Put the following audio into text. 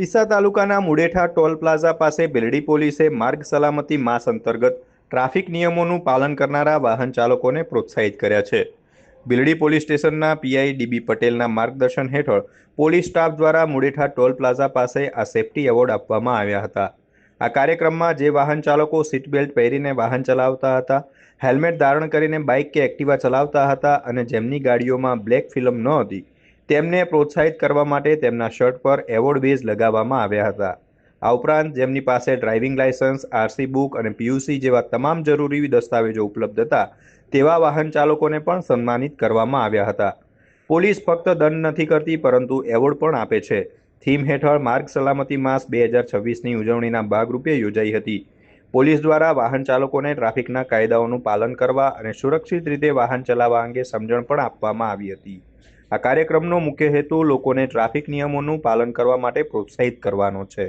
ડીસા તાલુકાના Mudetha toll plaza પાસે બેલડી પોલીસે માર્ગ સલામતી માસ અંતર્ગત ટ્રાફિક નિયમોનું પાલન કરનારા વાહન ચાલકોને પ્રોત્સાહિત કર્યા છે. બિલડી પોલીસ સ્ટેશનના પીઆઈ ડીબી પટેલના માર્ગદર્શન હેઠળ પોલીસ સ્ટાફ દ્વારા મુડેઠા ટોલ પ્લાઝા પાસે આ સેફટી એવોર્ડ આપવામાં આવ્યા હતા. આ કાર્યક્રમમાં જે વાહન ચાલકો સીટ બેલ્ટ પહેરીને વાહન ચલાવતા હતા, હેલ્મેટ ધારણ કરીને બાઇક કે એક્ટિવા ચલાવતા હતા અને જેમની ગાડીઓમાં બ્લેક ફિલ્મ ન હતી તેમને પ્રોત્સાહિત કરવા માટે તેમના શર્ટ પર એવોર્ડ બેઝ લગાવવામાં આવ્યા હતા. આ ઉપરાંત જેમની પાસે ડ્રાઇવિંગ લાયસન્સ આરસી બુક અને પીયુસી જેવા તમામ જરૂરી દસ્તાવેજો ઉપલબ્ધ હતા, તેવા વાહન ચાલકોને પણ સન્માનિત કરવામાં આવ્યા હતા. પોલીસ ફક્ત દંડ નથી કરતી, પરંતુ એવોર્ડ પણ આપે છે. થીમ હેઠળ માર્ગ સલામતી માસ બે હજાર છવ્વીસની ઉજવણીના ભાગરૂપે યોજાઈ હતી. પોલીસ દ્વારા વાહન ચાલકોને ટ્રાફિકના કાયદાઓનું પાલન કરવા અને સુરક્ષિત રીતે વાહન ચલાવવા અંગે સમજણ પણ આપવામાં આવી હતી. આ કાર્યક્રમનો મુખ્ય હેતુ લોકોને ટ્રાફિક નિયમોનું પાલન કરવા માટે પ્રોત્સાહિત કરવાનો છે.